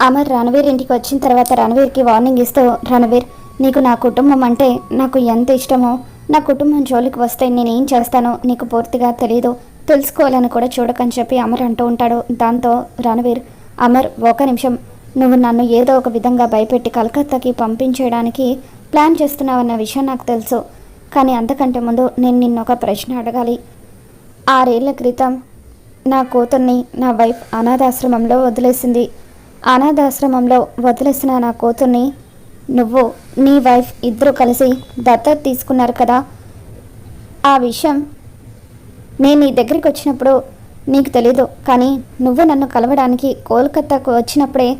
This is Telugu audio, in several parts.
అమర్ రణవీర్ ఇంటికి వచ్చిన తర్వాత రణవీర్కి వార్నింగ్ ఇస్తూ రణవీర్ నీకు నా కుటుంబం అంటే నాకు ఎంత ఇష్టమో నా కుటుంబం జోలికి వస్తే నేనేం చేస్తానో నీకు పూర్తిగా తెలియదు తెలుసుకోవాలని కూడా చూడకని చెప్పి అమర్ అంటూ ఉంటాడు. దాంతో రణవీర్ అమర్ ఒక నిమిషం. నువ్వు నన్ను ఏదో ఒక విధంగా భయపెట్టి కలకత్తాకి పంపించేయడానికి ప్లాన్ చేస్తున్నావన్న విషయం నాకు తెలుసు. కానీ అంతకంటే ముందు నేను నిన్న ఒక ప్రశ్న అడగాలి. ఆరేళ్ళ క్రితం నా కూతుర్ని నా వైఫ్ అనాథాశ్రమంలో వదిలేసింది. అనాథాశ్రమంలో వదిలేసిన నా కూతుర్ని నువ్వు నీ వైఫ్ ఇద్దరు కలిసి దత్తత తీసుకున్నారు కదా? ఆ విషయం నేను నీ దగ్గరికి వచ్చినప్పుడు నీకు తెలీదు కానీ నువ్వు నన్ను కలవడానికి కోల్కతాకు వచ్చినప్పుడే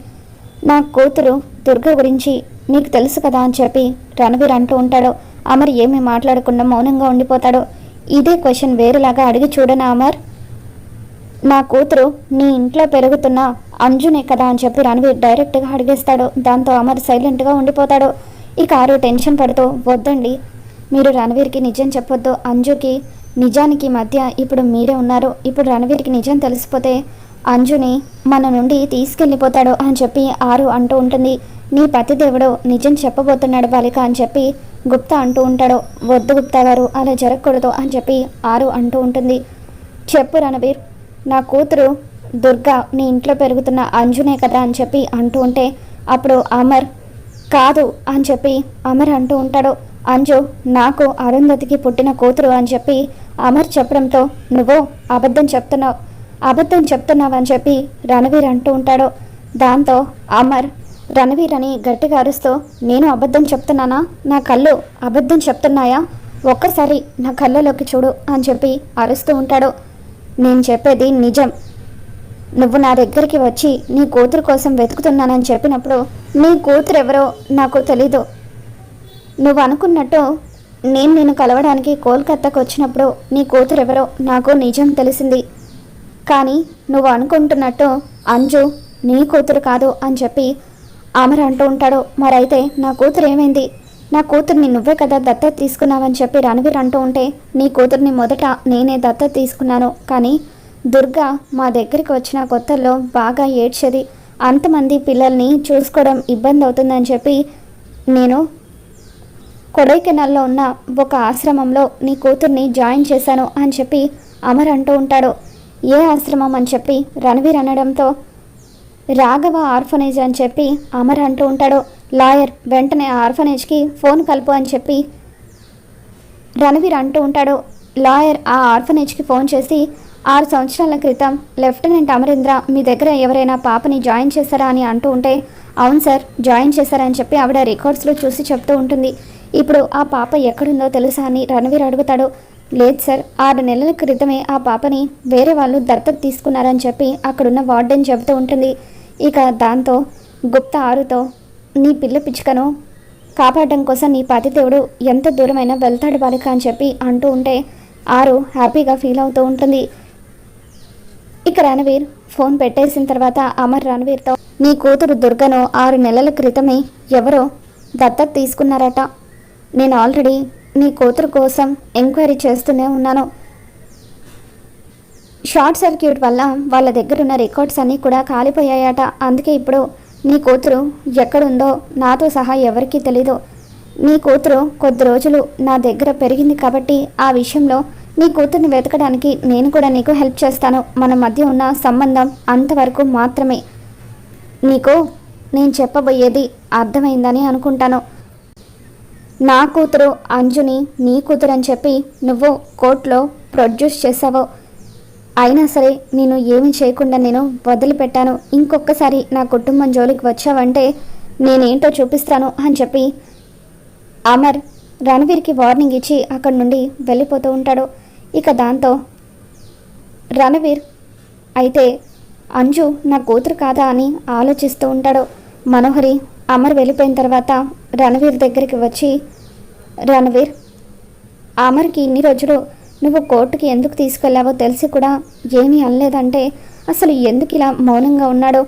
నా కూతురు దుర్గ గురించి నీకు తెలుసు కదా అని చెప్పి రణవీర్ అంటూ ఉంటాడు. అమర్ ఏమీ మాట్లాడకుండా మౌనంగా ఉండిపోతాడు. ఇదే క్వశ్చన్ వేరేలాగా అడిగి చూడనా అమర్? నా కూతురు నీ ఇంట్లో పెరుగుతున్న అంజునే కదా అని చెప్పి రణవీర్ డైరెక్ట్గా అడిగేస్తాడు. దాంతో అమర్ సైలెంట్గా ఉండిపోతాడు. ఇక ఆరు టెన్షన్ పడుతూ వద్దండి మీరు రణవీర్కి నిజం చెప్పొద్దు. అంజుకి నిజానికి మధ్య ఇప్పుడు మీరే ఉన్నారు. ఇప్పుడు రణవీర్కి నిజం తెలిసిపోతే అంజుని మన నుండి తీసుకెళ్ళిపోతాడు అని చెప్పి ఆరు అంటూ ఉంటుంది. నీ పతిదేవుడు నిజం చెప్పబోతున్నాడు బాలిక అని చెప్పి గుప్తా అంటూ ఉంటాడు. వద్దు గుప్తా గారు అలా జరగకూడదు అని చెప్పి ఆరు అంటూ ఉంటుంది. చెప్పు రణవీర్ నా కూతురు దుర్గా నీ ఇంట్లో పెరుగుతున్న అంజునే కదా అని చెప్పి అంటూ ఉంటే అప్పుడు అమర్ కాదు అని చెప్పి అమర్ అంటూ ఉంటాడు. అంజు నాకు అరుంధతికి పుట్టిన కూతురు అని చెప్పి అమర్ చెప్పడంతో నువ్వు అబద్ధం చెప్తున్నావు అబద్ధం చెప్తున్నావు అని చెప్పి రణవీర్ అంటూ ఉంటాడు. దాంతో అమర్ రణవీర్ అని గట్టిగా అరుస్తూ నేను అబద్ధం చెప్తున్నానా? నా కళ్ళు అబద్ధం చెప్తున్నాయా? ఒక్కసారి నా కళ్ళలోకి చూడు అని చెప్పి అరుస్తూ ఉంటాడు. నేను చెప్పేది నిజం. నువ్వు నా దగ్గరికి వచ్చి నీ కూతురు కోసం వెతుకుతున్నానని చెప్పినప్పుడు నీ కూతురు ఎవరో నాకు తెలీదు. నువ్వు అనుకున్నట్టు నేను నిన్ను కలవడానికి కోల్కత్తాకు వచ్చినప్పుడు నీ కూతురు ఎవరో నాకు నిజం తెలిసింది. కానీ నువ్వు అనుకుంటున్నట్టు అంజు నీ కూతురు కాదు అని చెప్పి ఆమెరు అంటూ ఉంటాడు. మరైతే నా కూతురు ఏమైంది? నా కూతుర్ని నువ్వే కదా దత్తత తీసుకున్నావని చెప్పి రణవీర్ అంటూ ఉంటే నీ కూతుర్ని మొదట నేనే దత్తత తీసుకున్నాను. కానీ దుర్గా మా దగ్గరికి వచ్చిన కొత్తల్లో బాగా ఏడ్చేది. అంతమంది పిల్లల్ని చూసుకోవడం ఇబ్బంది అవుతుందని చెప్పి నేను కొడైకెనాల్లో ఉన్న ఒక ఆశ్రమంలో నీ కూతుర్ని జాయిన్ చేశాను అని చెప్పి అమర్ అంటూ ఉంటాడు. ఏ ఆశ్రమం అని చెప్పి రణవీర్ అనడంతో రాఘవ ఆర్ఫనేజ్ అని చెప్పి అమర్ అంటూ ఉంటాడు. లాయర్ వెంటనే ఆ ఆర్ఫనేజ్కి ఫోన్ కలుపు అని చెప్పి రణవీర్ అంటూ ఉంటాడు. లాయర్ ఆ ఆర్ఫనేజ్కి ఫోన్ చేసి ఆరు సంవత్సరాల క్రితం లెఫ్టినెంట్ అమరేంద్ర మీ దగ్గర ఎవరైనా పాపని జాయిన్ చేశారా? అని అంటూ ఉంటే అవును సార్ జాయిన్ చేశారని చెప్పి ఆవిడ రికార్డ్స్లో చూసి చెప్తూ ఉంటుంది. ఇప్పుడు ఆ పాప ఎక్కడుందో తెలుసా? అని రణవీర్ అడుగుతాడు. లేదు సార్ ఆరు నెలల క్రితమే ఆ పాపని వేరే వాళ్ళు దత్తత తీసుకున్నారని చెప్పి అక్కడున్న వార్డెన్ చెబుతూ ఉంటుంది. ఇక దాంతో గుప్త ఆరుతో నీ పిల్ల పిచ్చుకను కాపాడడం కోసం నీ పతిదేవుడు ఎంత దూరమైనా వెళ్తాడు బాలిక అని చెప్పి అంటూ ఉంటే ఆరు హ్యాపీగా ఫీల్ అవుతూ ఉంటుంది. ఇక రణవీర్ ఫోన్ పెట్టేసిన తర్వాత అమర్ రణవీర్తో నీ కూతురు దుర్గను ఆరు నెలల క్రితమే ఎవరో దత్తత తీసుకున్నారట. నేను ఆల్రెడీ నీ కూతురు కోసం ఎంక్వైరీ చేస్తూనే ఉన్నాను. షార్ట్ సర్క్యూట్ వల్ల వాళ్ళ దగ్గర ఉన్న రికార్డ్స్ అన్నీ కూడా కాలిపోయాయట. అందుకే ఇప్పుడు నీ కూతురు ఎక్కడుందో నాతో సహా ఎవరికీ తెలీదు. నీ కూతురు కొద్ది రోజులు నా దగ్గర పెరిగింది కాబట్టి ఆ విషయంలో నీ కూతుర్ని వెతకడానికి నేను కూడా నీకు హెల్ప్ చేస్తాను. మన మధ్య ఉన్న సంబంధం అంతవరకు మాత్రమే. నీకు నేను చెప్పబోయేది అర్థమైందని అనుకుంటాను. నా కూతురు అంజుని నీ కూతురు అని చెప్పి నువ్వు కోర్టులో ప్రొడ్యూస్ చేసావు అయినా సరే నేను ఏమీ చేయకుండా నేను వదిలిపెట్టాను. ఇంకొకసారి నా కుటుంబం జోలికి వచ్చావంటే నేనేంటో చూపిస్తాను అని చెప్పి అమర్ రణవీర్కి వార్నింగ్ ఇచ్చి అక్కడి నుండి వెళ్ళిపోతూ ఉంటాడు. ఇక దాంతో రణవీర్ అయితే అంజు నా కూతురు కాదా అని ఆలోచిస్తూ ఉంటాడు. మనోహరి అమర్ వెళ్ళిపోయిన తర్వాత రణవీర్ దగ్గరికి వచ్చి రణవీర్ అమర్కి ఇన్ని రోజులు నువ్వు కోర్టుకి ఎందుకు తీసుకెళ్ళావో తెలిసి కూడా ఏమీ అనలేదంటే అసలు ఎందుకు ఇలా మౌనంగా ఉన్నాడో?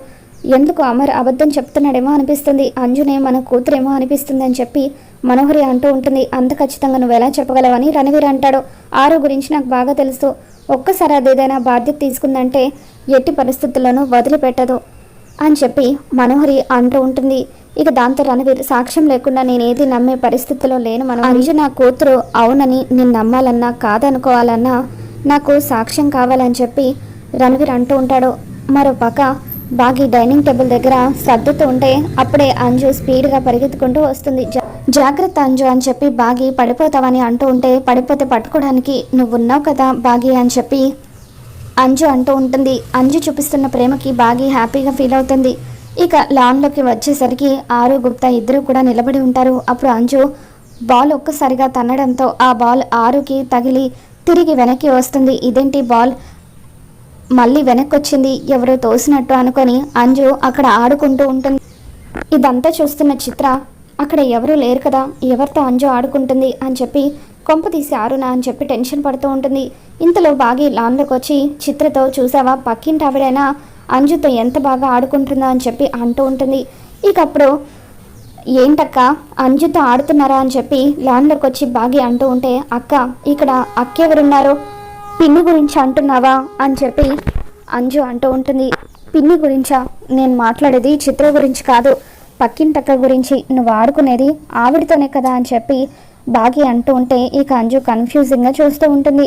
ఎందుకు అమర్ అబద్ధం చెప్తున్నాడేమో అనిపిస్తుంది. అంజునే మన కూతురేమో అనిపిస్తుంది అని చెప్పి మనోహరి అంటూ ఉంటుంది. అంత ఖచ్చితంగా నువ్వు ఎలా చెప్పగలవని రణవీర్ అంటాడు. ఆరు గురించి నాకు బాగా తెలుసు. ఒక్కసారి అదేదైనా బాధ్యత తీసుకుందంటే ఎట్టి పరిస్థితుల్లోనూ వదిలిపెట్టదు అని చెప్పి మనోహరి అంటూ ఉంటుంది. ఇక దాంతో రణవీర్ సాక్ష్యం లేకుండా నేను ఏది నమ్మే పరిస్థితిలో లేను మనం అంజు నా కూతురు అవునని నేను నమ్మాలన్నా కాదనుకోవాలన్నా నాకు సాక్ష్యం కావాలని చెప్పి రణవీర్ అంటూ ఉంటాడు. మరో పక్క బాగి డైనింగ్ టేబుల్ దగ్గర సర్దుతూ ఉంటే అప్పుడే అంజు స్పీడ్గా పరిగెత్తుకుంటూ వస్తుంది. జాగ్రత్త అంజు అని చెప్పి బాగి పడిపోతావని అంటూ ఉంటే పడిపోతే పట్టుకోవడానికి నువ్వు ఉన్నావు కదా బాగి అని చెప్పి అంజు అంటూ ఉంటుంది. అంజు చూపిస్తున్న ప్రేమకి బాగి హ్యాపీగా ఫీల్ అవుతుంది. ఇక లాన్లోకి వచ్చేసరికి ఆరు గుప్తా ఇద్దరు కూడా నిలబడి ఉంటారు. అప్పుడు అంజు బాల్ ఒక్కసారిగా తన్నడంతో ఆ బాల్ ఆరుకి తగిలి తిరిగి వెనక్కి వస్తుంది. ఇదేంటి బాల్? మళ్ళీ వెనక్కి వచ్చింది ఎవరో తోసినట్టు అనుకొని అంజు అక్కడ ఆడుకుంటూ ఉంటుంది. ఇదంతా చూస్తున్న చిత్ర అక్కడ ఎవరూ లేరు కదా ఎవరితో అంజు ఆడుకుంటుంది? అని చెప్పి కొంప తీసి ఆరునా అని చెప్పి టెన్షన్ పడుతూ ఉంటుంది. ఇంతలో బాగి లాన్లోకి వచ్చి చిత్రతో చూసావా? పక్కింటి ఆవిడైనా అంజుతో ఎంత బాగా ఆడుకుంటుందో? అని చెప్పి అంటూ ఉంటుంది. ఇక అప్పుడు ఏంటక్క అంజుతో ఆడుతున్నారా? అని చెప్పి లాన్లోకి వచ్చి బాగి అంటూ ఉంటే అక్క ఇక్కడ అక్క ఎవరున్నారు పిన్ని గురించి అంటున్నావా అని చెప్పి అంజు అంటూ ఉంటుంది. పిన్ని గురించా? నేను మాట్లాడేది చిత్ర గురించి కాదు. పక్కింటక్క గురించి నువ్వు ఆడుకునేది ఆవిడతోనే కదా అని చెప్పి బాగి అంటూ ఉంటే ఇక అంజు కన్ఫ్యూజింగ్గా చూస్తూ ఉంటుంది.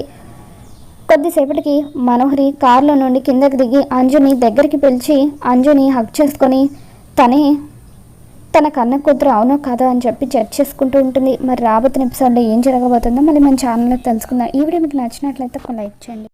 కొద్దిసేపటికి మనోహరి కారులో నుండి కిందకి దిగి అంజుని దగ్గరికి పిలిచి అంజుని హక్ చేసుకొని తనే తన కన్న కూతురు అవునో కాదో అని చెప్పి చర్చ చేసుకుంటూ ఉంటుంది. మరి రాబోతున్న ఎపిసోడ్లో ఏం జరగబోతుందో మళ్ళీ మన ఛానల్లో తెలుసుకుందాం. ఈ వీడియో మీకు నచ్చినట్లయితే ఒక లైక్ చేయండి.